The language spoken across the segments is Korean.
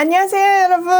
안녕하세요, 여러분.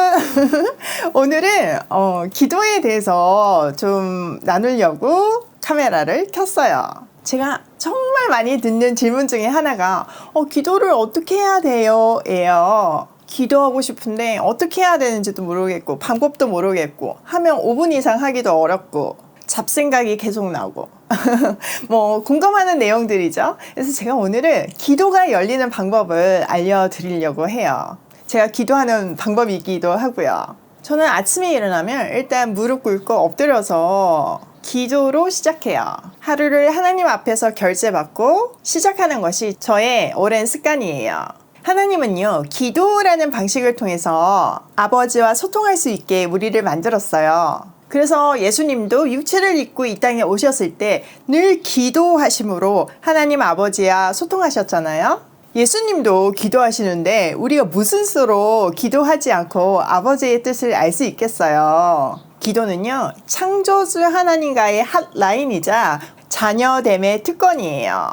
오늘은 어, 기도에 대해서 좀 나누려고 카메라를 켰어요. 제가 정말 많이 듣는 질문 중에 하나가 어, 기도를 어떻게 해야 돼요? 예요. 기도하고 싶은데 어떻게 해야 되는지도 모르겠고 방법도 모르겠고 하면 5분 이상 하기도 어렵고 잡생각이 계속 나오고 뭐 공감하는 내용들이죠. 그래서 제가 오늘은 기도가 열리는 방법을 알려드리려고 해요. 제가 기도하는 방법이기도 하고요. 저는 아침에 일어나면 일단 무릎 꿇고 엎드려서 기도로 시작해요. 하루를 하나님 앞에서 결제받고 시작하는 것이 저의 오랜 습관이에요. 하나님은요, 기도라는 방식을 통해서 아버지와 소통할 수 있게 우리를 만들었어요. 그래서 예수님도 육체를 입고 이 땅에 오셨을 때 늘 기도하심으로 하나님 아버지와 소통하셨잖아요. 예수님도 기도하시는데 우리가 무슨 수로 기도하지 않고 아버지의 뜻을 알 수 있겠어요. 기도는요, 창조주 하나님과의 핫라인이자 자녀됨의 특권이에요.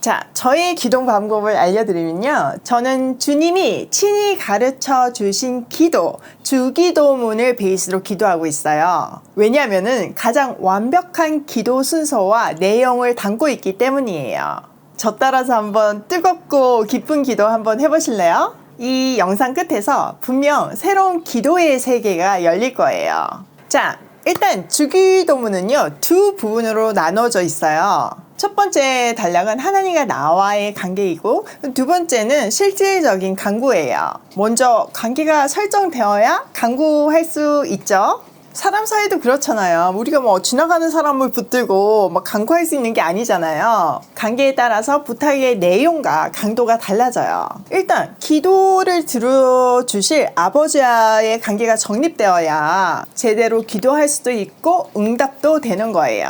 자, 저의 기도 방법을 알려드리면요. 저는 주님이 친히 가르쳐 주신 기도, 주기도문을 베이스로 기도하고 있어요. 왜냐하면 가장 완벽한 기도 순서와 내용을 담고 있기 때문이에요. 저 따라서 한번 뜨겁고 기쁜 기도 한번 해보실래요? 이 영상 끝에서 분명 새로운 기도의 세계가 열릴 거예요. 자, 일단 주기도문은요, 두 부분으로 나눠져 있어요. 첫 번째 단락은 하나님과 나와의 관계이고, 두 번째는 실질적인 강구예요. 먼저 관계가 설정되어야 강구할 수 있죠. 사람 사이도 그렇잖아요. 우리가 뭐 지나가는 사람을 붙들고 막 강구할 수 있는 게 아니잖아요. 관계에 따라서 부탁의 내용과 강도가 달라져요. 일단 기도를 들어주실 아버지와의 관계가 정립되어야 제대로 기도할 수도 있고 응답도 되는 거예요.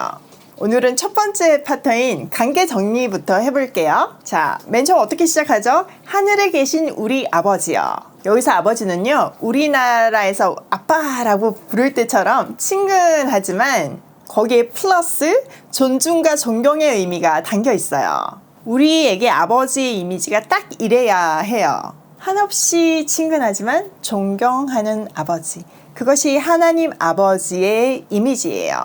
오늘은 첫 번째 파트인 관계 정리부터 해볼게요. 자, 맨 처음 어떻게 시작하죠? 하늘에 계신 우리 아버지요. 여기서 아버지는요, 우리나라에서 아빠라고 부를 때처럼 친근하지만 거기에 플러스 존중과 존경의 의미가 담겨 있어요. 우리에게 아버지의 이미지가 딱 이래야 해요. 한없이 친근하지만 존경하는 아버지. 그것이 하나님 아버지의 이미지예요.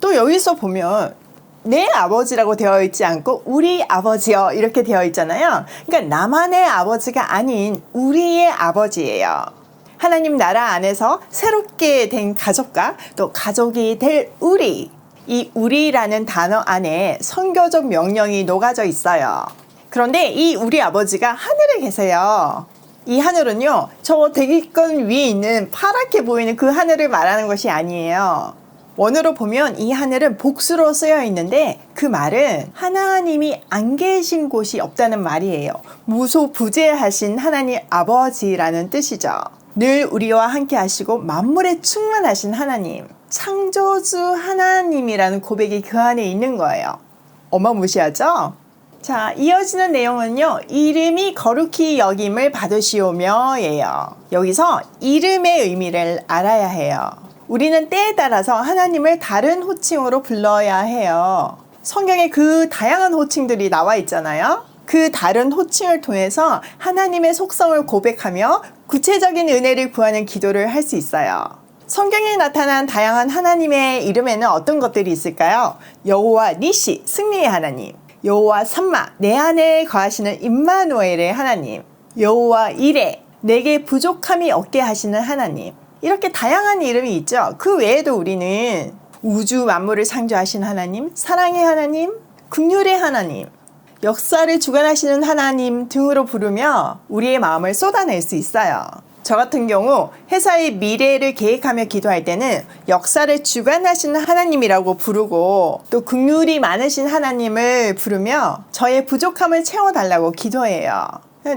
또 여기서 보면 내 아버지라고 되어 있지 않고 우리 아버지요 이렇게 되어 있잖아요. 그러니까 나만의 아버지가 아닌 우리의 아버지예요. 하나님 나라 안에서 새롭게 된 가족과 또 가족이 될 우리 이 우리라는 단어 안에 선교적 명령이 녹아져 있어요. 그런데 이 우리 아버지가 하늘에 계세요. 이 하늘은요, 저 대기권 위에 있는 파랗게 보이는 그 하늘을 말하는 것이 아니에요. 원어로 보면 이 하늘은 복수로 쓰여 있는데 그 말은 하나님이 안 계신 곳이 없다는 말이에요. 무소부재하신 하나님 아버지라는 뜻이죠. 늘 우리와 함께 하시고 만물에 충만하신 하나님, 창조주 하나님이라는 고백이 그 안에 있는 거예요. 어마무시하죠? 자, 이어지는 내용은요, 이름이 거룩히 여김을 받으시오며 예요. 여기서 이름의 의미를 알아야 해요. 우리는 때에 따라서 하나님을 다른 호칭으로 불러야 해요. 성경에 그 다양한 호칭들이 나와 있잖아요. 그 다른 호칭을 통해서 하나님의 속성을 고백하며 구체적인 은혜를 구하는 기도를 할 수 있어요. 성경에 나타난 다양한 하나님의 이름에는 어떤 것들이 있을까요? 여호와 니시, 승리의 하나님. 여호와 삼마, 내 안에 거하시는 임마누엘의 하나님. 여호와 이레, 내게 부족함이 없게 하시는 하나님. 이렇게 다양한 이름이 있죠. 그 외에도 우리는 우주 만물을 창조하신 하나님, 사랑의 하나님, 긍휼의 하나님, 역사를 주관하시는 하나님 등으로 부르며 우리의 마음을 쏟아낼 수 있어요. 저 같은 경우 회사의 미래를 계획하며 기도할 때는 역사를 주관하시는 하나님이라고 부르고 또 긍휼이 많으신 하나님을 부르며 저의 부족함을 채워달라고 기도해요.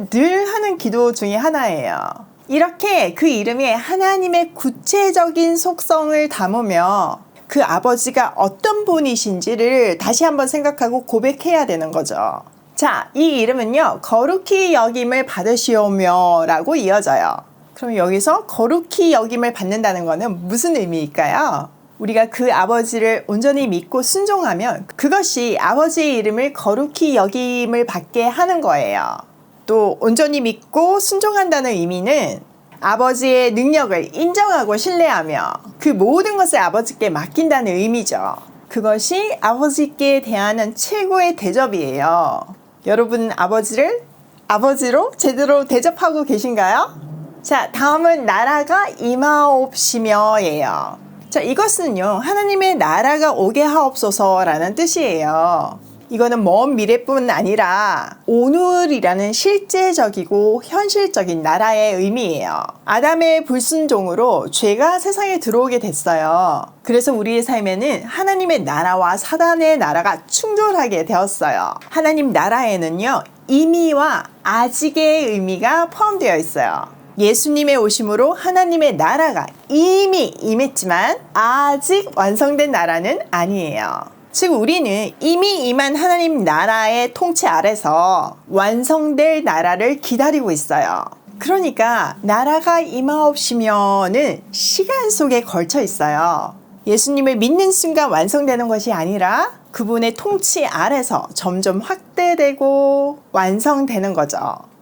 늘 하는 기도 중에 하나예요. 이렇게 그 이름에 하나님의 구체적인 속성을 담으며 그 아버지가 어떤 분이신지를 다시 한번 생각하고 고백해야 되는 거죠. 자, 이 이름은요, 거룩히 여김을 받으시오며 라고 이어져요. 그럼 여기서 거룩히 여김을 받는다는 것은 무슨 의미일까요? 우리가 그 아버지를 온전히 믿고 순종하면 그것이 아버지의 이름을 거룩히 여김을 받게 하는 거예요. 또 온전히 믿고 순종한다는 의미는 아버지의 능력을 인정하고 신뢰하며 그 모든 것을 아버지께 맡긴다는 의미죠. 그것이 아버지께 대하는 최고의 대접이에요. 여러분 아버지를 아버지로 제대로 대접하고 계신가요? 자, 다음은 나라가 임하옵시며예요. 자, 이것은요, 하나님의 나라가 오게 하옵소서라는 뜻이에요. 이거는 먼 미래뿐 아니라 오늘이라는 실제적이고 현실적인 나라의 의미예요. 아담의 불순종으로 죄가 세상에 들어오게 됐어요. 그래서 우리의 삶에는 하나님의 나라와 사단의 나라가 충돌하게 되었어요. 하나님 나라에는요, 이미와 아직의 의미가 포함되어 있어요. 예수님의 오심으로 하나님의 나라가 이미 임했지만 아직 완성된 나라는 아니에요. 즉 우리는 이미 임한 하나님 나라의 통치 아래서 완성될 나라를 기다리고 있어요. 그러니까 나라가 임하옵시면은 시간 속에 걸쳐 있어요. 예수님을 믿는 순간 완성되는 것이 아니라 그분의 통치 아래서 점점 확대되고 완성되는 거죠.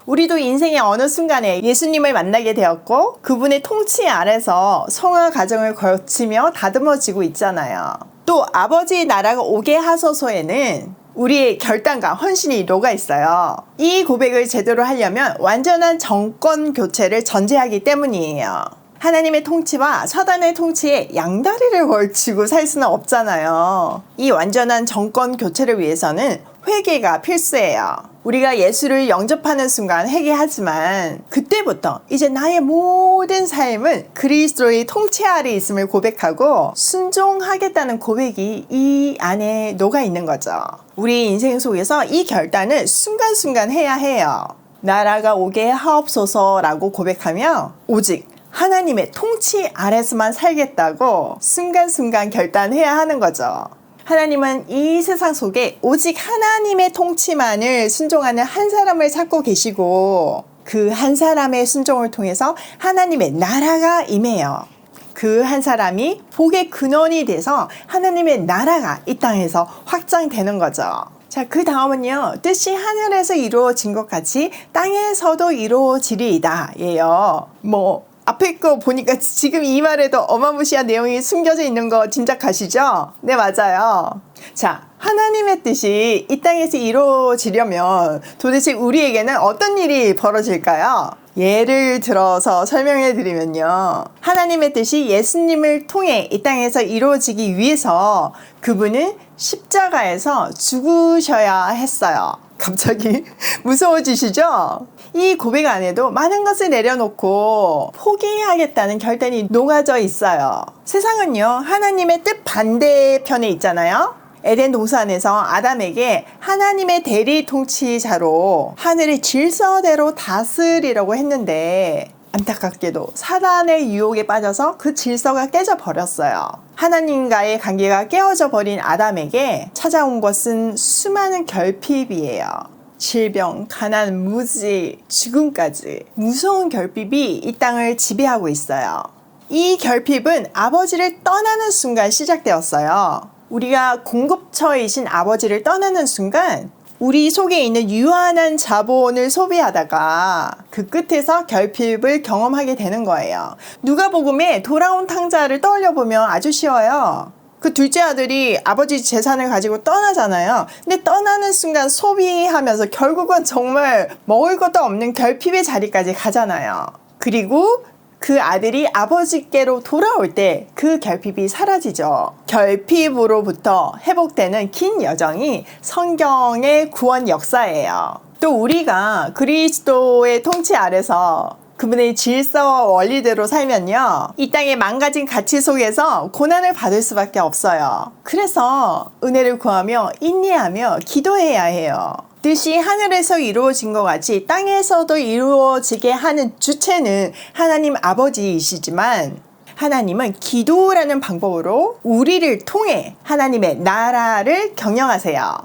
우리도 인생의 어느 순간에 예수님을 만나게 되었고 그분의 통치 아래서 성화 과정을 거치며 다듬어지고 있잖아요. 또 아버지의 나라가 오게 하소서에는 우리의 결단과 헌신이 녹아 있어요. 이 고백을 제대로 하려면 완전한 정권 교체를 전제하기 때문이에요. 하나님의 통치와 사단의 통치에 양다리를 걸치고 살 수는 없잖아요. 이 완전한 정권 교체를 위해서는 회개가 필수예요. 우리가 예수를 영접하는 순간 회개하지만 그때부터 이제 나의 모든 삶은 그리스도의 통치 아래 있음을 고백하고 순종하겠다는 고백이 이 안에 녹아 있는 거죠. 우리 인생 속에서 이 결단을 순간순간 해야 해요. 나라가 오게 하옵소서라고 고백하며 오직 하나님의 통치 아래서만 살겠다고 순간순간 결단해야 하는 거죠. 하나님은 이 세상 속에 오직 하나님의 통치만을 순종하는 한 사람을 찾고 계시고 그 한 사람의 순종을 통해서 하나님의 나라가 임해요. 그 한 사람이 복의 근원이 돼서 하나님의 나라가 이 땅에서 확장되는 거죠. 자, 그 다음은요. 뜻이 하늘에서 이루어진 것 같이 땅에서도 이루어지리이다. 예요. 뭐, 앞에 거 보니까 지금 이 말에도 어마무시한 내용이 숨겨져 있는 거 짐작하시죠? 네, 맞아요. 자, 하나님의 뜻이 이 땅에서 이루어지려면 도대체 우리에게는 어떤 일이 벌어질까요? 예를 들어서 설명해 드리면요. 하나님의 뜻이 예수님을 통해 이 땅에서 이루어지기 위해서 그분은 십자가에서 죽으셔야 했어요. 갑자기 무서워지시죠? 이 고백 안에도 많은 것을 내려놓고 포기하겠다는 결단이 녹아져 있어요. 세상은요, 하나님의 뜻 반대편에 있잖아요. 에덴 동산에서 아담에게 하나님의 대리 통치자로 하늘의 질서대로 다스리려고 했는데 안타깝게도 사단의 유혹에 빠져서 그 질서가 깨져 버렸어요. 하나님과의 관계가 깨어져 버린 아담에게 찾아온 것은 수많은 결핍이에요. 질병, 가난, 무지, 죽음까지 무서운 결핍이 이 땅을 지배하고 있어요. 이 결핍은 아버지를 떠나는 순간 시작되었어요. 우리가 공급처이신 아버지를 떠나는 순간 우리 속에 있는 유한한 자본을 소비하다가 그 끝에서 결핍을 경험하게 되는 거예요. 누가복음에 돌아온 탕자를 떠올려 보면 아주 쉬워요. 그 둘째 아들이 아버지 재산을 가지고 떠나잖아요. 근데 떠나는 순간 소비하면서 결국은 정말 먹을 것도 없는 결핍의 자리까지 가잖아요. 그리고 그 아들이 아버지께로 돌아올 때 그 결핍이 사라지죠. 결핍으로부터 회복되는 긴 여정이 성경의 구원 역사예요. 또 우리가 그리스도의 통치 아래서 그분의 질서와 원리대로 살면요. 이 땅의 망가진 가치 속에서 고난을 받을 수밖에 없어요. 그래서 은혜를 구하며 인내하며 기도해야 해요. 뜻이 하늘에서 이루어진 것 같이 땅에서도 이루어지게 하는 주체는 하나님 아버지이시지만 하나님은 기도라는 방법으로 우리를 통해 하나님의 나라를 경영하세요.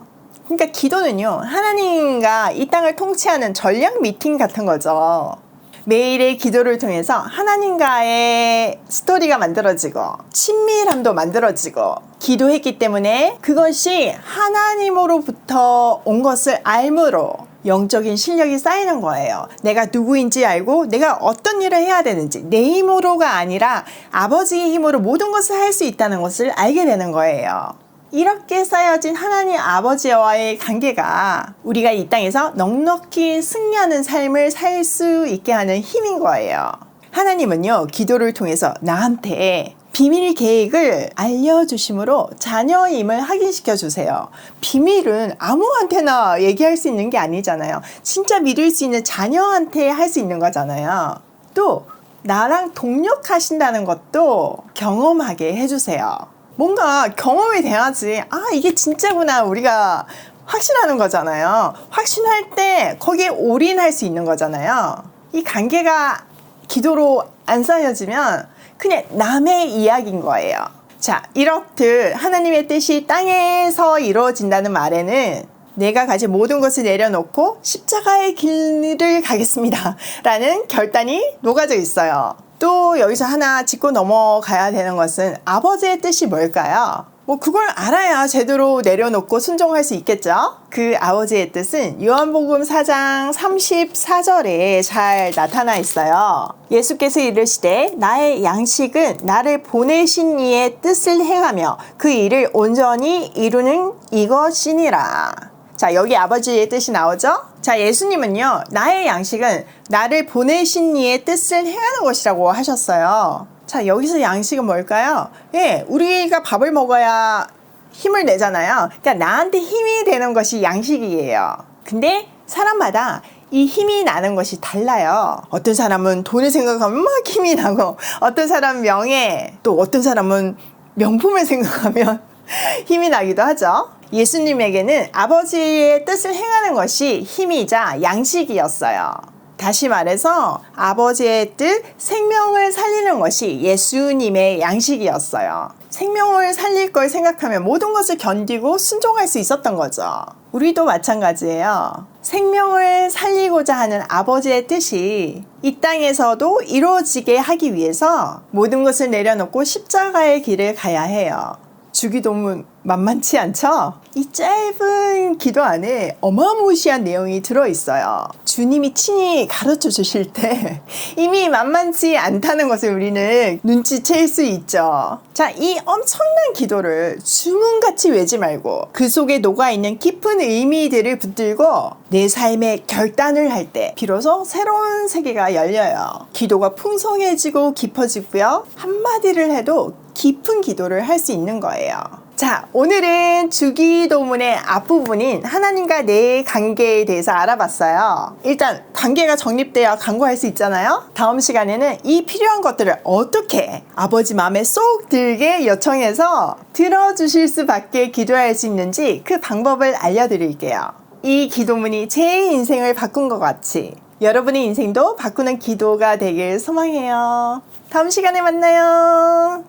그러니까 기도는요, 하나님과 이 땅을 통치하는 전략 미팅 같은 거죠. 매일의 기도를 통해서 하나님과의 스토리가 만들어지고 친밀함도 만들어지고 기도했기 때문에 그것이 하나님으로부터 온 것을 알므로 영적인 실력이 쌓이는 거예요. 내가 누구인지 알고 내가 어떤 일을 해야 되는지 내 힘으로가 아니라 아버지의 힘으로 모든 것을 할 수 있다는 것을 알게 되는 거예요. 이렇게 쌓여진 하나님 아버지와의 관계가 우리가 이 땅에서 넉넉히 승리하는 삶을 살 수 있게 하는 힘인 거예요. 하나님은요, 기도를 통해서 나한테 비밀 계획을 알려주심으로 자녀임을 확인시켜 주세요. 비밀은 아무한테나 얘기할 수 있는 게 아니잖아요. 진짜 믿을 수 있는 자녀한테 할 수 있는 거잖아요. 또, 나랑 동력하신다는 것도 경험하게 해주세요. 뭔가 경험이 돼야지, 아, 이게 진짜구나. 우리가 확신하는 거잖아요. 확신할 때 거기에 올인할 수 있는 거잖아요. 이 관계가 기도로 안 쌓여지면 그냥 남의 이야기인 거예요. 자, 이렇듯 하나님의 뜻이 땅에서 이루어진다는 말에는 내가 가진 모든 것을 내려놓고 십자가의 길을 가겠습니다. 라는 결단이 녹아져 있어요. 또 여기서 하나 짚고 넘어가야 되는 것은 아버지의 뜻이 뭘까요? 뭐 그걸 알아야 제대로 내려놓고 순종할 수 있겠죠? 그 아버지의 뜻은 요한복음 4장 34절에 잘 나타나 있어요. 예수께서 이르시되 나의 양식은 나를 보내신 이의 뜻을 행하며 그 일을 온전히 이루는 이것이니라. 자, 여기 아버지의 뜻이 나오죠? 자, 예수님은요, 나의 양식은 나를 보내신 이의 뜻을 행하는 것이라고 하셨어요. 자, 여기서 양식은 뭘까요? 예, 우리가 밥을 먹어야 힘을 내잖아요. 그러니까 나한테 힘이 되는 것이 양식이에요. 근데 사람마다 이 힘이 나는 것이 달라요. 어떤 사람은 돈을 생각하면 막 힘이 나고, 어떤 사람은 명예, 또 어떤 사람은 명품을 생각하면 힘이 나기도 하죠. 예수님에게는 아버지의 뜻을 행하는 것이 힘이자 양식이었어요. 다시 말해서 아버지의 뜻, 생명을 살리는 것이 예수님의 양식이었어요. 생명을 살릴 걸 생각하면 모든 것을 견디고 순종할 수 있었던 거죠. 우리도 마찬가지예요. 생명을 살리고자 하는 아버지의 뜻이 이 땅에서도 이루어지게 하기 위해서 모든 것을 내려놓고 십자가의 길을 가야 해요. 주기도문 만만치 않죠? 이 짧은 기도 안에 어마무시한 내용이 들어있어요. 주님이 친히 가르쳐 주실 때 이미 만만치 않다는 것을 우리는 눈치챌 수 있죠. 자, 이 엄청난 기도를 주문같이 외지 말고 그 속에 녹아있는 깊은 의미들을 붙들고 내 삶의 결단을 할 때 비로소 새로운 세계가 열려요. 기도가 풍성해지고 깊어지고요. 한마디를 해도 깊은 기도를 할 수 있는 거예요. 자, 오늘은 주기도문의 앞부분인 하나님과 내 관계에 대해서 알아봤어요. 일단 관계가 정립되어 강구할 수 있잖아요. 다음 시간에는 이 필요한 것들을 어떻게 아버지 마음에 쏙 들게 요청해서 들어주실 수밖에 기도할 수 있는지 그 방법을 알려드릴게요. 이 기도문이 제 인생을 바꾼 것 같이 여러분의 인생도 바꾸는 기도가 되길 소망해요. 다음 시간에 만나요.